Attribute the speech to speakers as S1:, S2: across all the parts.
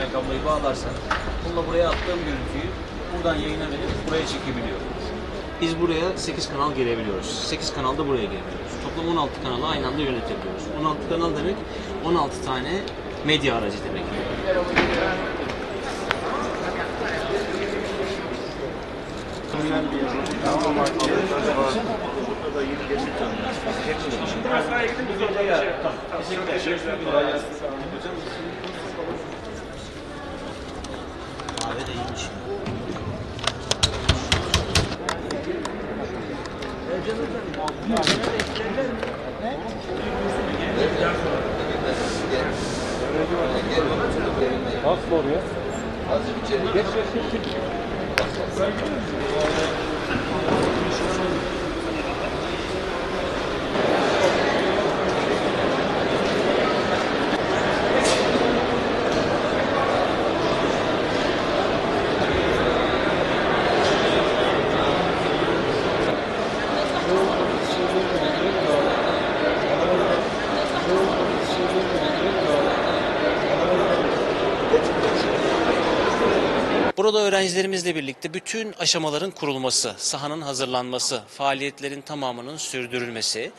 S1: HDMI kabloyu bağlarsan bununla buraya attığım görüntüyü buradan yayına verip buraya çekebiliyor. Biz buraya 8 kanal girebiliyoruz. 8 kanal da buraya girebiliyoruz. Toplam 16 kanalı aynı anda yönetebiliyoruz. 16 kanal demek 16 tane medya aracı demek. Kahve de iyiymiş.
S2: Nasıl oluyor?
S3: Burada öğrencilerimizle birlikte bütün aşamaların kurulması, sahanın hazırlanması, faaliyetlerin tamamının sürdürülmesi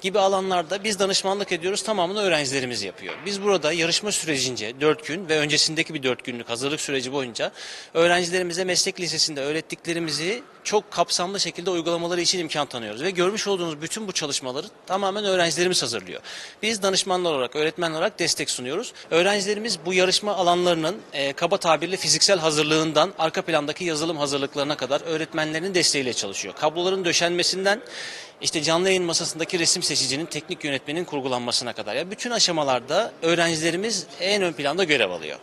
S3: gibi alanlarda biz danışmanlık ediyoruz. Tamamını öğrencilerimiz yapıyor. Biz burada yarışma sürecince 4 gün ve öncesindeki bir 4 günlük hazırlık süreci boyunca öğrencilerimize meslek lisesinde öğrettiklerimizi çok kapsamlı şekilde uygulamaları için imkan tanıyoruz. Ve görmüş olduğunuz bütün bu çalışmaları tamamen öğrencilerimiz hazırlıyor. Biz danışmanlar olarak, öğretmenler olarak destek sunuyoruz. Öğrencilerimiz bu yarışma alanlarının e, kaba tabirle fiziksel hazırlığından arka plandaki yazılım hazırlıklarına kadar öğretmenlerin desteğiyle çalışıyor. Kabloların döşenmesinden işte canlı yayın masasındaki resim seçicinin teknik yönetmenin kurgulanmasına kadar. Ya bütün aşamalarda öğrencilerimiz en ön planda görev alıyor.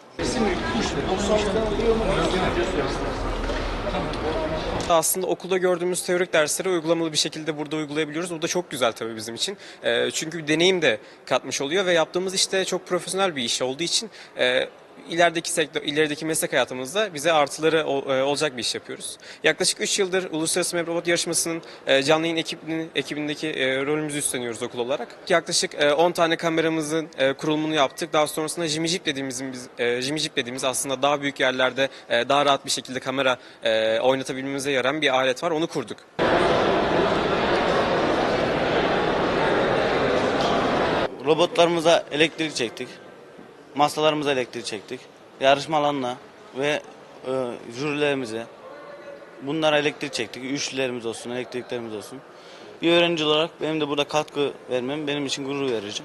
S4: Aslında okulda gördüğümüz teorik dersleri uygulamalı bir şekilde burada uygulayabiliyoruz. Bu da çok güzel tabii bizim için. Ee, çünkü bir deneyim de katmış oluyor ve yaptığımız işte çok profesyonel bir iş olduğu için e, ilerideki sektör, ilerideki meslek hayatımızda bize artıları ol- e, olacak bir iş yapıyoruz. Yaklaşık 3 yıldır Uluslararası Web Robot Yarışması'nın e, canlı yayın ekibinin, ekibindeki e, rolümüzü üstleniyoruz okul olarak. Yaklaşık e, 10 tane kameramızın e, kurulumunu yaptık. Daha sonrasında Jimmy dediğimiz, biz, e, Jimmy dediğimiz aslında daha büyük yerlerde e, daha rahat bir şekilde kamera e, oynatabilmemize yarayan bir alet var. Onu kurduk.
S5: Robotlarımıza elektrik çektik. Masalarımıza elektrik çektik. Yarışma alanına ve e, jürilerimize bunlara elektrik çektik. Üçlülerimiz olsun, elektriklerimiz olsun. Bir öğrenci olarak benim de burada katkı vermem benim için gurur verici.